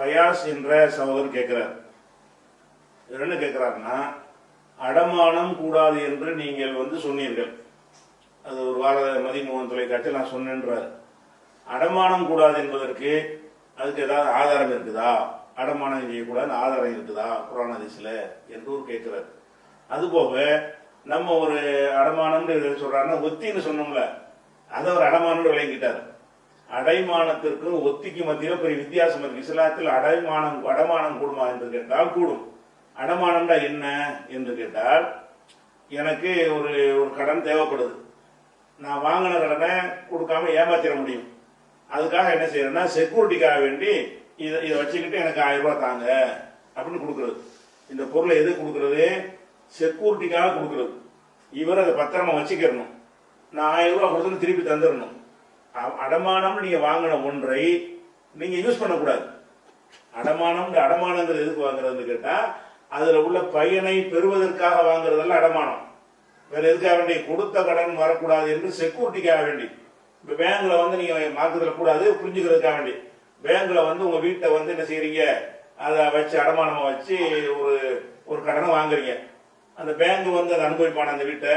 ஃபயாஸ் என்ற சகோதரர் கேட்கிறார். என்ன கேட்கிறாருன்னா அடமானம் கூடாது என்று நீங்கள் வந்து சொன்னீர்கள். அது ஒரு வார மதிமோகன் தொலைக்காட்சியில் நான் சொன்னேன்றார். அடமானம் கூடாது என்பதற்கு அதுக்கு ஏதாவது ஆதாரம் இருக்குதா? அடமானம் செய்யக்கூடாது ஆதாரம் இருக்குதா? குரான் திசையில் என்று ஒரு கேட்கிறார். அதுபோக நம்ம ஒரு அடமானம்னு சொல்றாருன்னா ஒத்தின்னு சொன்னோம்ல அதை ஒரு அடமானம்னு விளங்கிட்டார். அடைமானத்திற்கும் ஒத்திக்கு மத்தியில பெரிய வித்தியாசம் இருக்கு. இஸ்லாத்தில் அடைமானம் அடமானம் கூடுமா என்று கேட்டால் கூடும். அடமானம்டா என்ன என்று கேட்டால் எனக்கு ஒரு ஒரு கடன் தேவைப்படுது. நான் வாங்கின கடனை கொடுக்காம ஏமாத்திட முடியும். அதுக்காக என்ன செய்யறேன்னா செக்யூரிட்டிக்காக வேண்டி இதை இதை வச்சுக்கிட்டு எனக்கு ஆயிரம் ரூபாய் தாங்க அப்படின்னு கொடுக்கறது. இந்த பொருளை எது கொடுக்கறது? செக்யூரிட்டிக்காக கொடுக்கறது. இவர் அதை பத்திரமா வச்சுக்கிறணும் நான் ஆயிரம் ரூபாய் கொடுத்து திருப்பி தந்துடணும். அ- நீங்க வாங்கின ஒன்றை நீங்க யூஸ் பண்ணக்கூடாது. அடமானம் அடமானங்கிறது எதுக்கு வாங்குறதுன்னு கேட்டா அதுல உள்ள பயனை பெறுவதற்காக வாங்குறதெல்லாம் அடமானம். வேற எதுக்காக வேண்டி? கொடுத்த கடன் வரக்கூடாது என்று செக்யூரிட்டிக்காக வேண்டி. இப்ப பேங்க்ல வந்து நீங்க மார்க்கத்துல கூடாது புரிஞ்சுக்கிறதுக்காக வேண்டி. பேங்க்ல வந்து உங்க வீட்டை வந்து என்ன செய்யறீங்க அதை வச்சு அடமானமா வச்சு ஒரு ஒரு கடனை வாங்குறீங்க. அந்த பேங்க் வந்து அதை அனுபவிப்பான அந்த வீட்டை?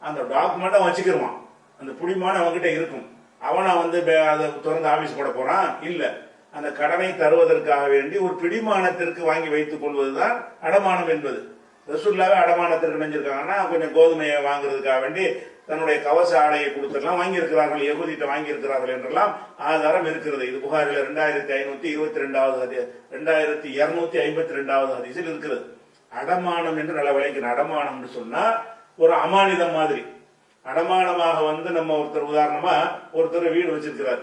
அந்த டாக்குமெண்ட்டை வச்சுக்கிருவான். அந்த புடிமான அவன்கிட்ட இருக்கும். அவன் வந்து அதை திறந்து ஆபீஸ் போட போறான்? இல்ல. அந்த கடனை தருவதற்காக வேண்டி ஒரு பிடிமானத்திற்கு வாங்கி வைத்துக் கொள்வதுதான் அடமானம் என்பது. ரசுல்லாவே அடமானத்திற்கு நினைஞ்சிருக்காங்கன்னா கொஞ்சம் கோதுமையை வாங்குறதுக்காக வேண்டி தன்னுடைய கவச ஆடையை கொடுத்துலாம் வாங்கியிருக்கிறார்கள் எகுதிட்ட வாங்கியிருக்கிறார்கள் என்றெல்லாம் ஆதாரம் இருக்கிறது. இது புகாரில் ரெண்டாயிரத்தி ஐநூத்தி இருபத்தி ரெண்டாவது ரெண்டாயிரத்தி இருநூத்தி ஐம்பத்தி ரெண்டாவது ஹதீஸில் இருக்கிறது. அடமானம் என்று நல்ல விளைக்கிற அடமானம்னு சொன்னா ஒரு அமானிதம் மாதிரி. அடமானமாக வந்து நம்ம ஒருத்தர் உதாரணமா ஒருத்தர் வீடு வச்சிருக்கிறார்.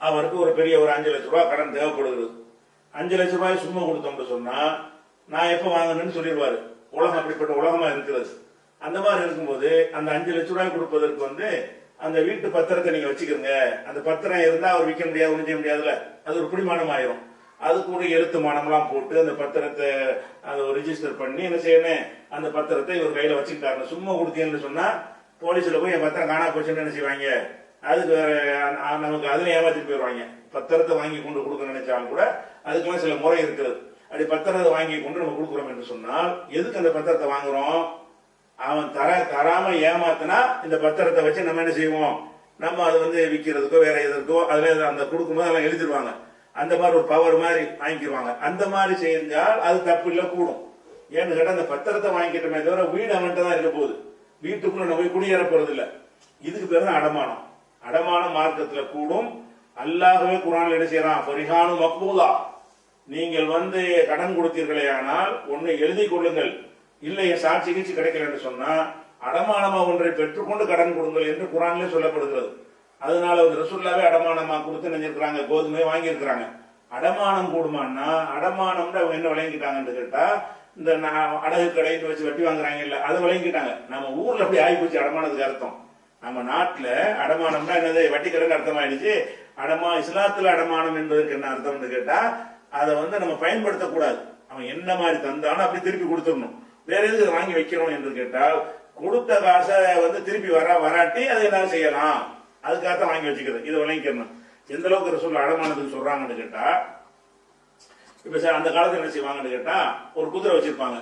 அவருக்கு ஒரு பெரிய ஒரு அஞ்சு லட்ச ரூபாய் கடன் தேவைப்படுகிறது. அஞ்சு லட்ச ரூபாய் சும்மா கொடுத்தோம்னு சொன்னா நான் எப்ப வாங்கணும்னு சொல்லிடுவாரு. உலகம் அப்படிப்பட்ட உலகமா இருக்கிறது. அந்த மாதிரி இருக்கும்போது அந்த அஞ்சு லட்ச ரூபாய் கொடுப்பதற்கு வந்து அந்த வீட்டு பத்திரத்தை நீங்க வச்சுக்கோங்க. அந்த பத்திரம் இருந்தா அவர் விற்க முடியாது ஒன்றும் செய்ய முடியாதுல்ல. அது ஒரு பிடிமானம் ஆயிரும் அதுக்கு ஒரு எழுத்து மானம்லாம் போட்டு அந்த பத்திரத்தை அதை ரிஜிஸ்டர் பண்ணி என்ன செய்யணும்? அந்த பத்திரத்தை இவர் கையில வச்சுக்கிட்டாரு சும்மா கொடுத்தீங்கன்னு சொன்னா போலீஸ்ல போய் என் பத்திரம் காணா போச்சுன்னு என்ன செய்வாங்க? அதுக்கு வேற நமக்கு அதுல ஏமாத்திட்டு போயிடுவாங்க. பத்திரத்தை வாங்கி கொண்டு கொடுக்க நினைச்சாலும் கூட அதுக்கெல்லாம் சில முறை இருக்கிறது அப்படி பத்திரத்தை வாங்கி கொண்டு நம்ம கொடுக்குறோம் என்று சொன்னால் எதுக்கு அந்த பத்திரத்தை வாங்குறோம்? அவன் தர தராம ஏமாத்தினா இந்த பத்திரத்தை வச்சு நம்ம என்ன செய்வோம்? நம்ம அது வந்து விற்கிறதுக்கோ வேற எதற்கோ அதுல அந்த கொடுக்கும்போது அதெல்லாம் எழுதிடுவாங்க. அந்த மாதிரி ஒரு பவர் மாதிரி வாங்கிடுவாங்க அந்த மாதிரி செஞ்சால் அது தப்பு இல்லை கூடும். ஏன்னு கேட்டால் அந்த பத்திரத்தை வாங்கிக்கிட்டோமே தவிர வீடு அவன்கிட்ட தான் இருக்க போகுது. வீட்டுக்குள்ள நம்ம போய் குடியேற போறது இல்லை இதுக்கு பேர் தான் அடமானம். அடமானம் மார்க்கத்தில் கூடும். அல்லாகவே குரான் என்ன செய்யறான்? பரிகானு மக்பூலா. நீங்கள் வந்து கடன் கொடுத்தீர்களே ஆனால் ஒன்னை எழுதி கொள்ளுங்கள். இல்லை சாட்சி கீழ்ச்சி கிடைக்கல என்று சொன்னா அடமானமா ஒன்றை பெற்றுக்கொண்டு கடன் கொடுங்கள் என்று குரான்லே சொல்லப்படுகிறது. அதனால வந்து ரசுல்லாவே அடமானமா கொடுத்து நினைஞ்சிருக்கிறாங்க கோதுமை வாங்கியிருக்கிறாங்க. அடமானம் கூடுமான்னா அடமானம்னு அவங்க என்ன விளங்கிட்டாங்கன்னு கேட்டா இந்த அடகு கடைன்னு வச்சு வட்டி வாங்குறாங்க இல்ல அதை வழங்கிட்டாங்க நம்ம ஊர்ல அப்படி ஆகி போச்சு அடமானத்துக்கு அர்த்தம். நம்ம நாட்டுல அடமானம்னா என்னது? வட்டி கடன் அர்த்தம் ஆயிடுச்சு அடமா இஸ்லாத்துல அடமானம் என்பதற்கு என்ன அர்த்தம்னு கேட்டா அதை வந்து நம்ம பயன்படுத்தக்கூடாது. அவன் என்ன மாதிரி தந்தானோ அப்படி திருப்பி கொடுத்துடணும். வேற எதுக்கு வாங்கி வைக்கிறோம் என்று கேட்டால் கொடுத்த காசை வந்து திருப்பி வர வராட்டி அதை என்ன செய்யலாம். அதுக்காகத்தான் வாங்கி வச்சுக்கிறது. இதை வழங்கிக்கணும். எந்த அளவுக்கு ரசூல் அடமானத்துக்கு சொல்றாங்கன்னு கேட்டா இப்ப சார் அந்த காலத்துல என்ன செய்வாங்கன்னு கேட்டா ஒரு குதிரை வச்சிருப்பாங்க.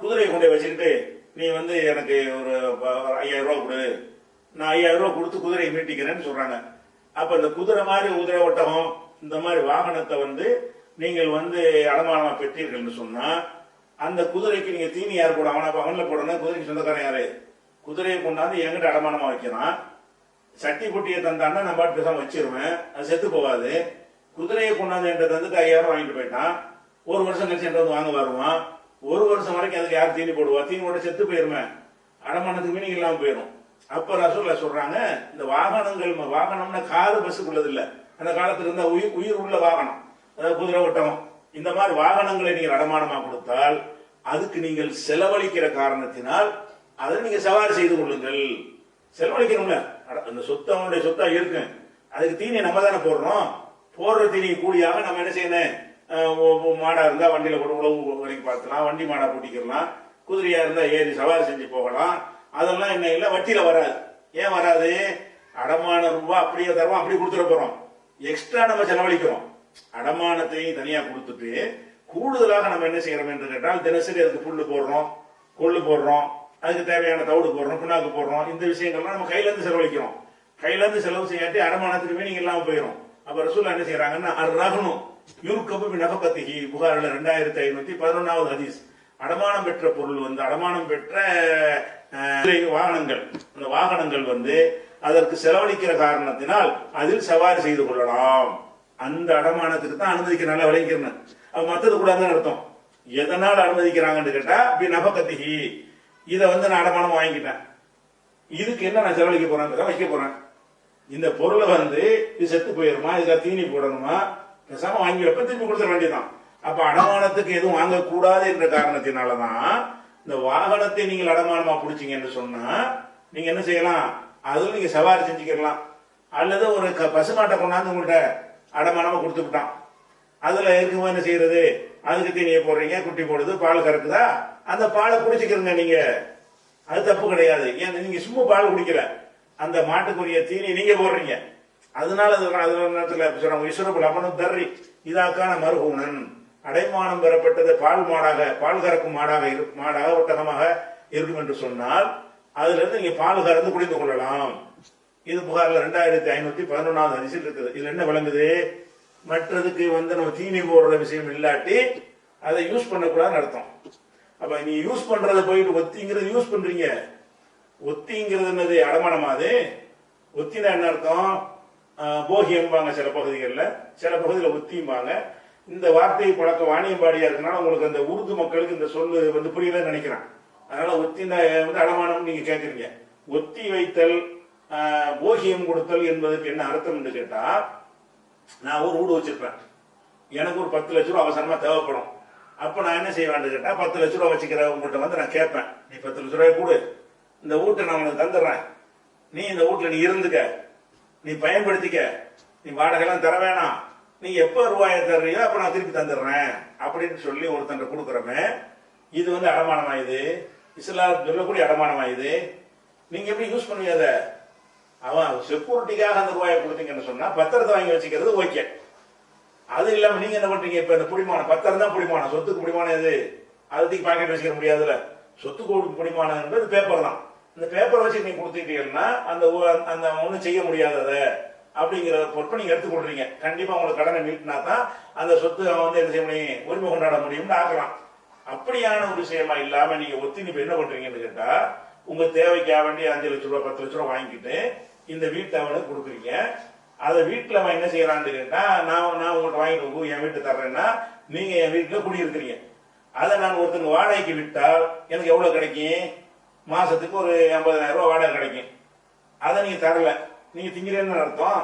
குதிரையை கொண்டு வச்சுக்கிட்டு நீ வந்து எனக்கு ஒரு ஐயாயிரம் ரூபா கொடு. நான் ஐயாயிரம் ரூபா கொடுத்து குதிரையை மீட்டிக்கிறேன்னு சொல்றாங்க. அப்ப இந்த குதிரை மாதிரி குதிரை ஒட்டகம் இந்த மாதிரி வாகனத்தை வந்து நீங்கள் வந்து அடமானமா பெற்றீர்கள்னு சொன்னா அந்த குதிரைக்கு நீங்க தீனி யார் போட அவனை பகனில் போடணும். குதிரைக்கு சொந்தக்காரன் யாரு? குதிரையை கொண்டாந்து என்கிட்ட அடமானமா வைக்கிறான். சட்டி பொட்டியை தந்தான்னா நான் பாட்டு பேசாம வச்சிருவேன். அது செத்து போகாது. குதிரையை கொண்டாந்து என்கிட்ட தந்துட்டு ஐயாயிரம் வாங்கிட்டு போயிட்டான் ஒரு வருஷம் கழிச்சு என்கிட்ட வந்து வாங்க வருவான் ஒரு வருஷம் வரைக்கும் அதுக்கு யார் தீனி போடுவா? தீனி போட செத்து போயிருமே. அடமானத்துக்கு மீனிங் இல்லாம போயிடும் அப்ப ரசூல்ல சொல்றாங்க இந்த வாகனங்கள் வாகனம்னா காரு பஸ்ஸுக்குள்ளது இல்ல அந்த காலத்துல இருந்த உயிர் உயிர் உள்ள வாகனம். அதாவது குதிரை ஓட்டம் இந்த மாதிரி வாகனங்களை நீங்கள் அடமானமா கொடுத்தால் அதுக்கு நீங்கள் செலவழிக்கிற காரணத்தினால் அதை நீங்க சவாரி செய்து கொள்ளுங்கள். செலவழிக்கணும்ல. அட- அந்த சொத்து அவனுடைய சொத்தா இருக்கு. அதுக்கு தீனியை நம்ம தானே போடுறோம். போடுற தீனி கூலியாக நம்ம என்ன செய்யணும்? மாடாக இருந்தால் வண்டியில் மாடா இருந்தா வண்டியில கூட உழவு வரைக்கும் பார்த்துலாம் வண்டி மாடா பூட்டிக்கலாம் குதிரையா இருந்தா ஏறி சவாரி செஞ்சு போகலாம். அதெல்லாம் என்ன இல்லை வட்டியில வராது. ஏன் வராது? அடமான ரூபா அப்படியே தருவோம் அப்படி கொடுத்துட போறோம். எக்ஸ்ட்ரா நம்ம செலவழிக்கிறோம். அடமானத்தையும் தனியா கொடுத்துட்டு கூடுதலாக நம்ம என்ன செய்யறோம் என்று கேட்டால் தினசரி அதுக்கு புல்லு போடுறோம் கொள்ளு போடுறோம் அதுக்கு தேவையான தவிடு போடுறோம் புண்ணாக்கு போடுறோம். இந்த விஷயங்கள்லாம் நம்ம கையில இருந்து செலவழிக்கிறோம். கையில இருந்து செலவு செய்யாட்டி அடமானத்துக்கு நீங்கள் இல்லாம போயிடும் அப்ப ரசூல் என்ன செய்யறாங்கன்னா அர் ரகனு யூர்கபு நகபத்திகி புகாரில் ரெண்டாயிரத்தி ஐநூத்தி பதினொன்னாவது ஹதீஸ். அடமானம் பெற்ற பொருள் வந்து அடமானம் பெற்ற வாகனங்கள். அந்த வாகனங்கள் வந்து அதற்கு செலவழிக்கிற காரணத்தினால் அதில் சவாரி செய்து கொள்ளலாம். அந்த அடமானத்துக்கு தான் அனுமதிக்க நல்லா விளங்கிக்கிறேன் மற்றது மத்தது கூடாதுன்னு அர்த்தம்? எதனால் அனுமதிக்கிறாங்கன்னு கேட்டா இப்படி நபக்கத்திகி இதை வந்து நான் அடமானம் வாங்கிக்கிட்டேன். இதுக்கு என்ன நான் செலவழிக்க போறேன்? வைக்க போறேன். இந்த பொருளை வந்து இது செத்து போயிருமா? இதுல தீனி போடணுமா? பேசாம வாங்கி வைப்ப திருப்பி கொடுத்துட வேண்டியதுதான். அப்ப அடமானத்துக்கு எதுவும் வாங்கக்கூடாது என்ற காரணத்தினாலதான் இந்த வாகனத்தை நீங்கள் அடமானமா பிடிச்சிங்கன்னு சொன்னா நீங்க என்ன செய்யலாம்? அதுல நீங்க சவாரி செஞ்சுக்கலாம் அல்லது ஒரு க- பசுமாட்டை கொண்டாந்து உங்கள்கிட்ட அடமானமா கொடுத்து விட்டான். அதுல இருக்கும்போது என்ன செய்யறது? அதுக்கு தீனியை போடுறீங்க குட்டி போடுது பால் கறக்குதா? அந்த பாலை குடிச்சுக்கிறங்க நீங்க. அது தப்பு கிடையாது. ஏன் நீங்க சும்மா பால் குடிக்கிற அந்த மாட்டுக்குரிய தீனி நீங்க போடுறீங்க. அதனால அது அதுல நேரத்தில் சொல்றாங்க இசுரப்பு லபனம் தர்றி இதாக்கான மருகூனன். அடைமானம் பெறப்பட்டது பால் மாடாக பால் கறக்கும் மாடாக இரு மாடாக ஒட்டகமாக இருக்கும் என்று சொன்னால் அதுல இருந்து நீங்க பால் கறந்து குடிந்து கொள்ளலாம். இது புகார்ல ரெண்டாயிரத்தி ஐநூத்தி பதினொன்னாவது அரிசியில் இருக்குது. இதுல என்ன விளங்குது? மற்றதுக்கு வந்து நம்ம தீனி போடுற விஷயம் இல்லாட்டி அதை யூஸ் பண்ணக்கூடாதுன்னு அர்த்தம். அப்ப நீ யூஸ் பண்றதை போயிட்டு ஒத்திங்கிறது யூஸ் பண்றீங்க. ஒத்திங்கிறது என்னது அடமானமா அது ஒத்தினா என்ன அர்த்தம்? போகியம்பாங்க சில பகுதிகளில். சில பகுதியில் ஒத்திம்பாங்க இந்த வார்த்தை பழக்க வாணியம்பாடியா இருக்கனால உங்களுக்கு அந்த உருது மக்களுக்கு இந்த சொல்லு வந்து புரியலன்னு நினைக்கிறேன். அதனால ஒத்தின வந்து அடமானம் நீங்க கேட்குறீங்க. ஒத்தி வைத்தல் போகியம் கொடுத்தல் என்பதற்கு என்ன அர்த்தம் என்று கேட்டா நான் ஒரு வீடு வச்சிருப்பேன். எனக்கு ஒரு பத்து லட்ச ரூபா அவசரமா தேவைப்படும். அப்ப நான் என்ன செய்வேன்னு கேட்டா பத்து லட்ச ரூபா வச்சுக்கிற உங்கள்கிட்ட வந்து நான் கேட்பேன். நீ பத்து லட்ச ரூபாய் கொடு. இந்த வீட்டை நான் உனக்கு தந்துடுறேன். நீ இந்த வீட்டுல நீ இருந்துக்க. நீ பயன்படுத்திக்க. நீ வாடகைலாம் தர வேணாம். நீ எப்போ ரூபாயை தர்றியோ அப்ப நான் திருப்பி தந்துடுறேன். அப்படின்னு சொல்லி ஒருத்தன் கொடுக்குறமே இது வந்து அடமானமாயுது இஸ்லாம் சொல்லக்கூடிய அடமானமாயுது நீங்க எப்படி யூஸ் பண்ணுவீங்க அதை? அவன் செக்யூரிட்டிக்காக அந்த ரூபாயை கொடுத்தீங்கன்னு சொன்னா பத்திரத்தை வாங்கி வச்சுக்கிறது ஓகே. அது இல்லாம நீங்க என்ன பண்றீங்க? இப்ப இந்த பிடிமானம் பத்திரம் தான் புடிமானம். சொத்துக்கு புடிமானம் எது? அதுக்கு பாக்கெட் வச்சுக்க முடியாதுல்ல. சொத்துக்கு புடிமானம் என்பது பேப்பர் தான். இந்த பேப்பரை வச்சு நீங்க கொடுத்துட்டீங்கன்னா அந்த அந்த ஒண்ணும் செய்ய முடியாதத அப்படிங்கிற பொறுப்பை நீங்க எடுத்துக்கொள்றீங்க கண்டிப்பா உங்களுக்கு கடனை மீட்டினா தான் அந்த சொத்து அவன் வந்து என்ன செய்ய முடியும்? உரிமை கொண்டாட முடியும்னு ஆக்கலாம். அப்படியான ஒரு விஷயமா இல்லாம நீங்க ஒத்தி இப்ப என்ன பண்றீங்கன்னு கேட்டா உங்க தேவைக்காக வேண்டிய அஞ்சு லட்ச ரூபாய் பத்து லட்ச ரூபாய் வாங்கிட்டு இந்த வீட்டை அவனுக்கு கொடுக்குறீங்க. அதை வீட்டுல அவன் என்ன செய்யறான்னு கேட்டா நான் நான் உங்கள்கிட்ட வாங்கிட்டு என் வீட்டு தர்றேன்னா நீங்க என் வீட்டுல குடியிருக்கிறீங்க. அதை நான் ஒருத்தங்க வாடகைக்கு விட்டால் எனக்கு எவ்வளவு கிடைக்கும்? மாதத்துக்கு ஒரு எண்பதாயிரம் ரூபா வாடகை கிடைக்கும். அதை நீங்கள் தரல. நீங்கள் திங்கிறேன்னு அர்த்தம்?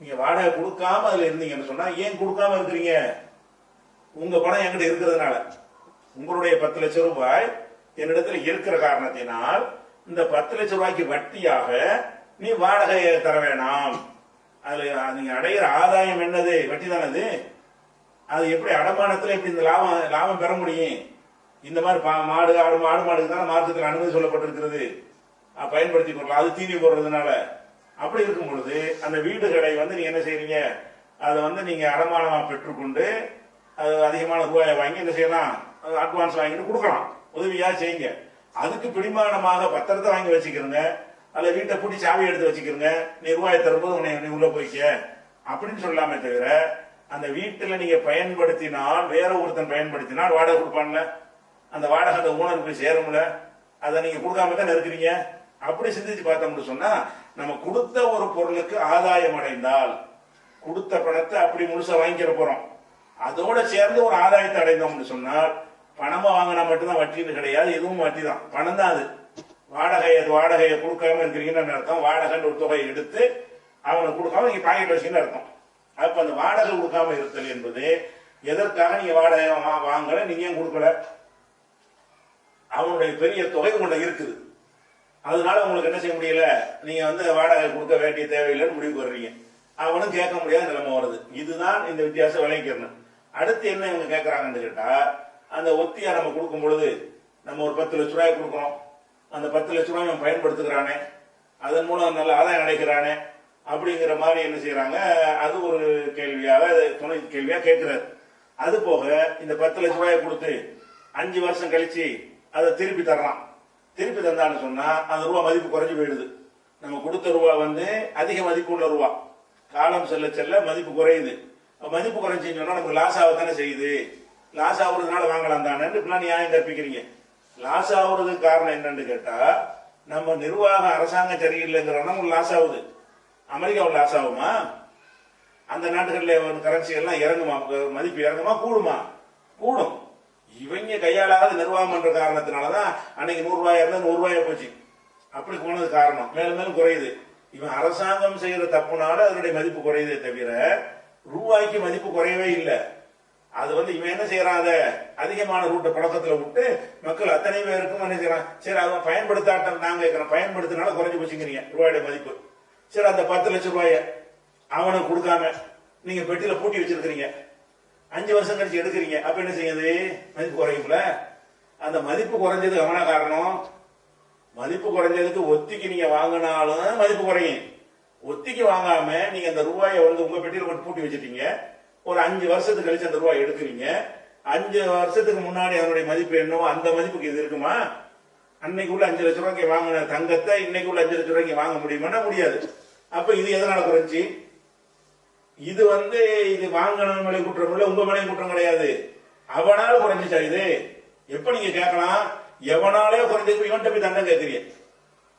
நீங்கள் வாடகை கொடுக்காம அதில் இருந்தீங்கன்னு சொன்னால் ஏன் கொடுக்காம இருக்கிறீங்க? உங்கள் பணம் என்கிட்ட இருக்கிறதுனால. உங்களுடைய பத்து லட்சம் ரூபாய் என்னிடத்தில் இருக்கிற காரணத்தினால் இந்த பத்து லட்சம் ரூபாய்க்கு வட்டியாக நீ வாடகையை தர வேணாம். அதில் நீங்கள் அடையிற ஆதாயம் என்னது? வட்டி தானது அது. எப்படி அடமானத்தில் எப்படி இந்த லாபம் லாபம் பெற முடியும்? இந்த மாதிரி பா- மாடு ஆடு மாடு மாடுக்கு தான் மார்க்கத்தில் அனுமதி சொல்லப்பட்டிருக்கிறது. பயன்படுத்தி கொள்ளலாம். அது தீனி போடுறதுனால. அப்படி இருக்கும் பொழுது அந்த வீடுகளை வந்து நீங்க என்ன செய்றீங்க? அதை வந்து நீங்க அடமானமாக பெற்றுக்கொண்டு அது அதிகமான ரூபாயை வாங்கி என்ன செய்யலாம்? அட்வான்ஸ் வாங்கிட்டு கொடுக்கலாம். உதவியா செய்யுங்க. அதுக்கு பிடிமானமாக பத்திரத்தை வாங்கி வச்சுக்கிறங்க அல்ல வீட்டை பூட்டி சாவி எடுத்து வச்சுக்கிறங்க நீ ரூபாயை தரும்போது உன்னை நீ உள்ள போய்க்க. அப்படின்னு சொல்லாமே தவிர அந்த வீட்டுல நீங்க பயன்படுத்தினால் வேற ஒருத்தன் பயன்படுத்தினால் வாடகை கொடுப்பான்ல. அந்த வாடகை அந்த ஓனர் சேரும்ல? அதை நீங்க கொடுக்காம தான் இருக்கிறீங்க? அப்படி சிந்திச்சு பார்த்தோம்னு சொன்னா நம்ம கொடுத்த ஒரு பொருளுக்கு ஆதாயம் அடைந்தால் கொடுத்த பணத்தை அப்படி முழுசா வாங்கிக்கிற போறோம். அதோட சேர்ந்து ஒரு ஆதாயத்தை அடைந்தோம்னு சொன்னால் பணமா வாங்கினா மட்டும்தான் வட்டின்னு கிடையாது எதுவும் வட்டி தான் பணம் தான் அது. வாடகை அது வாடகையை கொடுக்காம இருக்கிறீங்கன்னு அர்த்தம்? வாடகைன்ற ஒரு தொகையை எடுத்து அவனுக்கு கொடுக்காம நீங்க பாக்கெட் வச்சுன்னு அர்த்தம். அப்ப அந்த வாடகை கொடுக்காம இருத்தல் என்பது எதற்காக நீங்க வாடகை வாங்கலை வாங்கல நீங்க ஏன் கொடுக்கல? அவனுடைய பெரிய தொகை உங்கள்கிட்ட இருக்குது. அதனால உங்களுக்கு என்ன செய்ய முடியல? நீங்க வந்து வாடகை கொடுக்க வேண்டிய தேவையில்லைன்னு முடிவு வர்றீங்க அவனும் கேட்க முடியாத நிலைமை வருது. இதுதான் இந்த வித்தியாசம் விளைவிக்கிறணும் அடுத்து என்ன இவங்க கேட்கறாங்கன்னு கேட்டா அந்த ஒத்தியை நம்ம கொடுக்கும் பொழுது நம்ம ஒரு பத்து லட்ச ரூபாய் கொடுக்குறோம். அந்த பத்து லட்ச ரூபாய் நம்ம பயன்படுத்துக்கிறானே அதன் மூலம் நல்ல ஆதாயம் அடைக்கிறானே அப்படிங்கிற மாதிரி என்ன செய்யறாங்க அது ஒரு கேள்வியாக அது துணை கேள்வியா கேட்கிறாரு. அது போக இந்த பத்து லட்ச ரூபாயை கொடுத்து அஞ்சு வருஷம் கழிச்சு அதை திருப்பி தரலாம். திருப்பி தந்தான்னு சொன்னா அந்த ரூபா மதிப்பு குறைஞ்சு போயிடுது. நம்ம கொடுத்த ரூபா வந்து அதிக மதிப்பு உள்ள ரூபா. காலம் செல்ல செல்ல மதிப்பு குறையுது. மதிப்பு குறைஞ்சின்னு சொன்னா நமக்கு லாஸ் ஆகத்தானே செய்யுது. லாஸ் ஆகுறதுனால வாங்கலாம் தானே இப்படிலாம் நியாயம் கற்பிக்கிறீங்க. லாஸ் ஆகுறதுக்கு காரணம் என்னன்னு கேட்டா நம்ம நிர்வாக அரசாங்கம் சரியில்லைங்கிறோம்னா உங்களுக்கு லாஸ் ஆகுது. அமெரிக்காவில் லாஸ் ஆகுமா? அந்த நாடுகளில் கரன்சி எல்லாம் இறங்குமா? மதிப்பு இறங்குமா? கூடுமா? கூடும். இவங்க கையாளாத நிர்வாகம் பண்ற காரணத்தினாலதான் அன்னைக்கு நூறு ரூபாய் இருந்தா நூறு ரூபாயா போச்சு. அப்படி போனது காரணம். மேலும் மேலும் குறையுது. இவன் அரசாங்கம் செய்யற தப்புனால அதனுடைய மதிப்பு குறையுதே தவிர ரூபாய்க்கு மதிப்பு குறையவே இல்லை. அது வந்து இவன் என்ன செய்யறான்? அதை அதிகமான ரூட்டை பழக்கத்துல விட்டு மக்கள் அத்தனை பேருக்கும் என்ன செய்யறான்? சரி அவன் பயன்படுத்தாட்டம் நாங்க கேட்கிறோம் பயன்படுத்தினால குறைஞ்சு போச்சுங்கிறீங்க ரூபாயுடைய மதிப்பு. சரி அந்த பத்து லட்சம் ரூபாய அவனுக்கு கொடுக்காம நீங்க பெட்டியில பூட்டி வச்சிருக்கிறீங்க. அஞ்சு வருஷம் கழிச்சு எடுக்கிறீங்க. அப்ப என்ன செய்யுது? மதிப்பு குறையும்ல? அந்த மதிப்பு குறைஞ்சது கவன காரணம்? மதிப்பு குறைஞ்சதுக்கு ஒத்திக்கு நீங்க வாங்கினாலும் மதிப்பு குறையும். ஒத்திக்கு வாங்காம நீங்க அந்த ரூபாயை வந்து உங்க பெட்டியில் கொண்டு பூட்டி வச்சிட்டீங்க. ஒரு அஞ்சு வருஷத்துக்கு கழிச்சு அந்த ரூபாய் எடுக்கிறீங்க. அஞ்சு வருஷத்துக்கு முன்னாடி அதனுடைய மதிப்பு என்னவோ அந்த மதிப்புக்கு இது இருக்குமா? அன்னைக்கு உள்ள அஞ்சு லட்ச ரூபாய்க்கு வாங்கின தங்கத்தை இன்னைக்கு உள்ள அஞ்சு லட்ச ரூபாய்க்கு வாங்க முடியுமானா முடியாது. அப்ப இது எதனால குறைஞ்சி? இது வந்து இது வாங்கின மேலே குற்றம் இல்லை உங்க மேலே குற்றம் கிடையாது. அவனால குறைஞ்சிச்சா இது? எப்ப நீங்க கேட்கலாம்? எவனாலே குறைஞ்சதுக்கு இவன்கிட்ட போய் தண்டம் கேட்கறீங்க.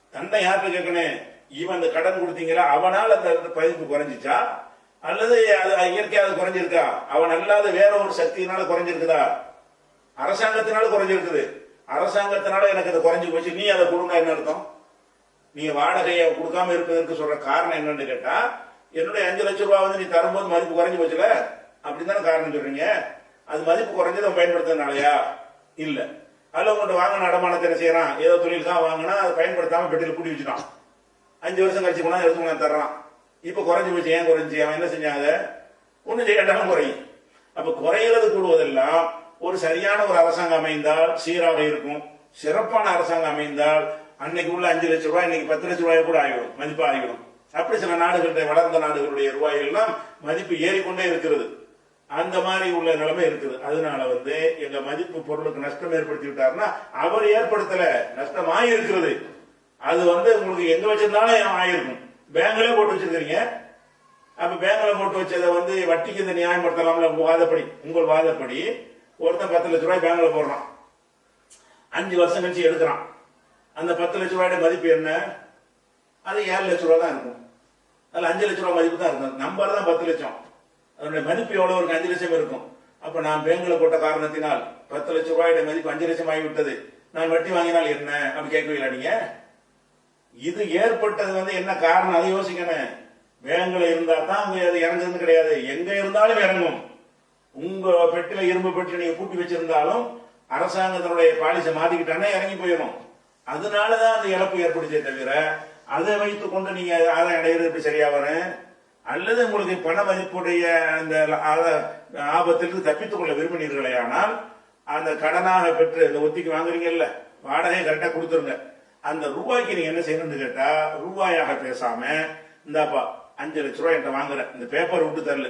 தண்டம் யார்கிட்ட கேட்கணும்? இவன் அந்த கடன் கொடுத்தீங்களா? அவனால் அந்த பதிப்பு குறைஞ்சிச்சா? அல்லது அது இயற்கையாக அது குறைஞ்சிருக்கா? அவன் அல்லாத வேற ஒரு சக்தியினால குறைஞ்சிருக்குதா? அரசாங்கத்தினால குறைஞ்சிருக்குது. அரசாங்கத்தினால எனக்கு அது குறைஞ்சு போச்சு. நீ அதை கொடுங்க என்ன அர்த்தம்? நீ வாடகையை கொடுக்காம இருப்பதற்கு சொல்ற காரணம் என்னன்னு கேட்டா என்னுடைய அஞ்சு லட்சம் ரூபாய் வந்து நீ தரும்போது மதிப்பு குறைஞ்சு போச்சுல? அப்படின்னு தானே காரணம் சொல்றீங்க? அது மதிப்பு குறைஞ்சதை அவன் பயன்படுத்துறதுனாலயா? இல்ல. அதுல உங்கள்கிட்ட வாங்கின அடமானத்தை என்ன செய்யறான்? ஏதோ தொழில் தான் வாங்கினா அதை பயன்படுத்தாம பெட்டியில் கூட்டி வச்சுட்டான். அஞ்சு வருஷம் கழிச்சு கொண்டா எடுத்து கொண்டாந்து தர்றான். இப்ப குறைஞ்சு போச்சு. ஏன் குறைஞ்சி? அவன் என்ன செஞ்சாங்க ஒன்றும் செய்யட்டாலும் குறையும். அப்ப குறையிறது கூடுவதெல்லாம் ஒரு சரியான ஒரு அரசாங்கம் அமைந்தால் சீராக இருக்கும். சிறப்பான அரசாங்கம் அமைந்தால் அன்னைக்கு உள்ள அஞ்சு லட்சம் ரூபாய் இன்னைக்கு பத்து லட்சம் ரூபாய் கூட ஆகிடும் மதிப்பாக ஆகிடும் அப்படி சில நாடுகளுடைய வளர்ந்த நாடுகளுடைய ரூபாய் எல்லாம் மதிப்பு ஏறிக்கொண்டே இருக்கிறது. அந்த மாதிரி உள்ள நிலைமை இருக்குது. அதனால வந்து எங்க மதிப்பு பொருளுக்கு நஷ்டம் ஏற்படுத்தி விட்டாருன்னா அவர் ஏற்படுத்தல நஷ்டம் இருக்கிறது அது வந்து உங்களுக்கு எங்க வச்சிருந்தாலும் ஆயிருக்கும். பேங்க்லயே போட்டு வச்சிருக்கீங்க அப்ப பேங்க்ல போட்டு வச்சதை வந்து வட்டிக்கு இந்த நியாயப்படுத்தலாம்ல உங்க வாதப்படி. உங்கள் வாதப்படி ஒருத்தன் பத்து லட்ச ரூபாய் பேங்க்ல போடுறான். அஞ்சு வருஷம் கழிச்சு எடுக்கிறான். அந்த பத்து லட்ச ரூபாயோட மதிப்பு என்ன? அது ஏழு லட்ச ரூபா தான் இருக்கும். அதில் அஞ்சு லட்ச ரூபா மதிப்பு தான் இருக்கும். நம்பர் தான் பத்து லட்சம். அதனுடைய மதிப்பு எவ்வளோ ஒரு அஞ்சு லட்சம் இருக்கும். அப்போ நான் பேங்கில் போட்ட காரணத்தினால் பத்து லட்ச ரூபாயுடைய மதிப்பு அஞ்சு லட்சம் ஆகிவிட்டது. நான் வட்டி வாங்கினால் என்ன? அப்படி கேட்கவில்லை நீங்க? இது ஏற்பட்டது வந்து என்ன காரணம்? அதை யோசிக்கணும் பேங்கில் இருந்தா தான் அங்க அது இறங்குறது கிடையாது. எங்க இருந்தாலும் இறங்கும். உங்க பெட்டில இரும்பு பெட்டில நீங்க பூட்டி வச்சிருந்தாலும் அரசாங்கத்தினுடைய பாலிசை மாத்திக்கிட்டானே இறங்கி போயிடும். அதனாலதான் அந்த இழப்பு ஏற்படுச்சே தவிர அதை வைத்துக் கொண்டு நீங்க ஆதாயம் அடைகிறது எப்படி சரியா வரும்? அல்லது உங்களுக்கு பண மதிப்புடைய அந்த ஆபத்திலிருந்து தப்பித்துக் கொள்ள விரும்பினீர்களே ஆனால் அந்த கடனாக பெற்று இந்த ஒத்திக்கு வாங்குறீங்கல்ல வாடகையை கரெக்டா கொடுத்துருங்க. அந்த ரூபாய்க்கு நீங்க என்ன செய்யணும்னு கேட்டா ரூபாயாக பேசாம இந்தாப்பா அஞ்சு லட்ச ரூபாய் என்கிட்ட வாங்குற இந்த பேப்பர் விட்டு தரல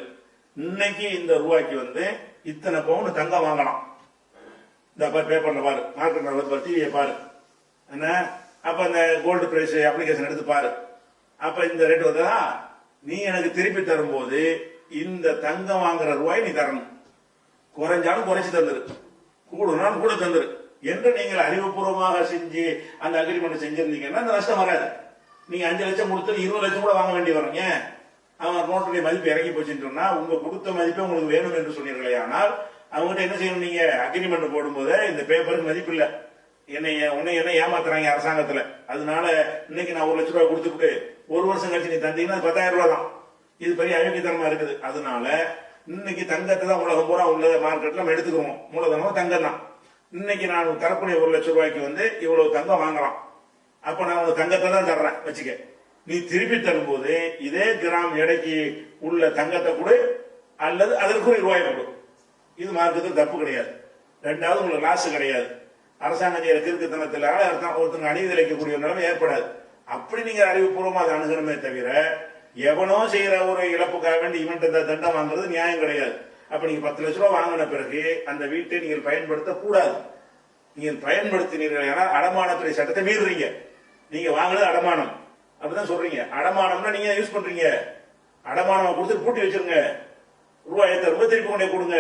இன்னைக்கு இந்த ரூபாய்க்கு வந்து இத்தனை பவுன் தங்கம் வாங்கலாம். இந்த பாரு பேப்பர்ல பாரு. மார்க்கெட்ல பாரு டிவியை பாரு. என்ன? அப்ப அந்த கோல்டு பிரைஸ் அப்ளிகேஷன் எடுத்து பாரு. அப்ப இந்த ரேட் வந்ததா நீ எனக்கு திருப்பி தரும்போது இந்த தங்கம் வாங்குற ரூபாய் நீ தரணும். குறைஞ்சாலும் குறைச்சு தந்துரு. கூடுனாலும் கூட தந்துரு. என்று நீங்கள் அறிவுபூர்வமாக செஞ்சு அந்த அக்ரிமெண்ட் செஞ்சிருந்தீங்கன்னா அந்த நஷ்டம் வராது. நீங்க அஞ்சு லட்சம் கொடுத்து இருபது லட்சம் கூட வாங்க வேண்டி வரீங்க அவன் நோட்டுடைய மதிப்பு இறங்கி போச்சுன்னு சொன்னா உங்க கொடுத்த மதிப்பே உங்களுக்கு வேணும் என்று சொன்னீர்களே. ஆனால் அவங்ககிட்ட என்ன செய்யணும் நீங்க? அக்ரிமெண்ட் போடும்போது இந்த பேப்பருக்கு மதிப்பு இல்லை. என்னை உன்னை என்ன ஏமாத்துறாங்க அரசாங்கத்துல? அதனால இன்னைக்கு நான் ஒரு லட்ச ரூபாய் கொடுத்துட்டு ஒரு வருஷம் கழிச்சு நீ தந்தீங்கன்னா அது பத்தாயிரம் ரூபாய் தான். இது பெரிய அயோக்கியத்தனமா இருக்குது. அதனால இன்னைக்கு தங்கத்தை தான் உலகம் பூரா உள்ள மார்க்கெட்ல நம்ம எடுத்துக்கிறோம். மூலதனமும் தங்கம் தான். இன்னைக்கு நான் தரக்கூடிய ஒரு லட்சம் ரூபாய்க்கு வந்து இவ்வளவு தங்கம் வாங்கலாம். அப்ப நான் உனக்கு தங்கத்தை தான் தர்றேன் வச்சுக்க. நீ திருப்பி தரும்போது இதே கிராம் எடைக்கு உள்ள தங்கத்தை கொடு அல்லது அதற்குரிய ரூபாய் கொடு. இது மார்க்கத்தில் தப்பு கிடையாது. ரெண்டாவது உங்களுக்கு லாஸ் கிடையாது. அரசாங்கம் செய்யற கிறுக்குத்தனத்தினால அர்த்தம் ஒருத்தங்க அநீதி இழைக்கக்கூடிய நிலைமை ஏற்படாது. அப்படி நீங்க அறிவுபூர்வமா அதை அணுகணுமே தவிர எவனோ செய்யற ஒரு இழப்புக்காக வேண்டி இவன் தண்டம் வாங்குறது நியாயம் கிடையாது. அப்ப நீங்க பத்து லட்ச ரூபா வாங்கின பிறகு அந்த வீட்டை நீங்கள் பயன்படுத்த கூடாது நீங்கள் பயன்படுத்தினீர்கள் ஏன்னா அடமானத்துறை சட்டத்தை மீறுறீங்க. நீங்க வாங்கினது அடமானம். அப்படிதான் சொல்றீங்க. அடமானம்னா நீங்க யூஸ் பண்றீங்க. அடமானம் கொடுத்து பூட்டி வச்சிருங்க. ரூபாய் ரூபாய் திருப்பி கொண்டே கொடுங்க.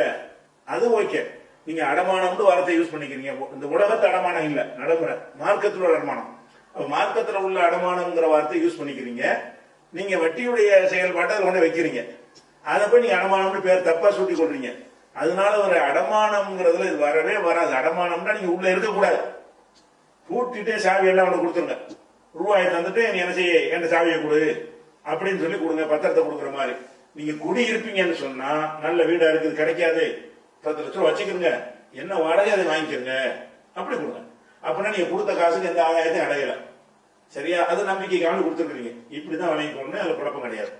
அது ஓகே. நீங்க அடமானம்னு வார்த்தை யூஸ் பண்ணிக்கிறீங்க. இந்த உலகத்து அடமானம் இல்ல. நடைமுறை மார்க்கத்தில் உள்ள அடமானம். அப்ப மார்க்கத்தில் உள்ள அடமானம்ங்கிற வார்த்தை யூஸ் பண்ணிக்கிறீங்க. நீங்க வட்டியுடைய செயல்பாட்டை அதை கொண்டு வைக்கிறீங்க. அதை போய் நீங்க அடமானம்னு பேர் தப்பா சூட்டி கொள்றீங்க அதனால ஒரு அடமானம்ங்கிறதுல இது வரவே வராது. அடமானம்னா நீங்க உள்ள இருக்கக்கூடாது பூட்டிட்டே சாவி எல்லாம் அவனுக்கு கொடுத்துருங்க. ரூபாயை தந்துட்டு நீ என்ன செய்ய? என்ன சாவியை கொடு. அப்படின்னு சொல்லி கொடுங்க. பத்திரத்தை கொடுக்குற மாதிரி. நீங்க குடி இருப்பீங்கன்னு சொன்னா நல்ல வீடா இருக்குது கிடைக்காது. பத்து லட்சம் ரூபா வச்சுக்கிறங்க என்ன வாடகை அதை வாங்கிக்கிறங்க அப்படி கொடுங்க. அப்படின்னா நீங்க கொடுத்த காசுக்கு எந்த ஆதாயத்தையும் அடையலாம் சரியா? அது நம்பிக்கைக்கான கொடுத்துருக்கீங்க இப்படிதான் வாங்கிக்கணும்னு அதுல குழப்பம் கிடையாது.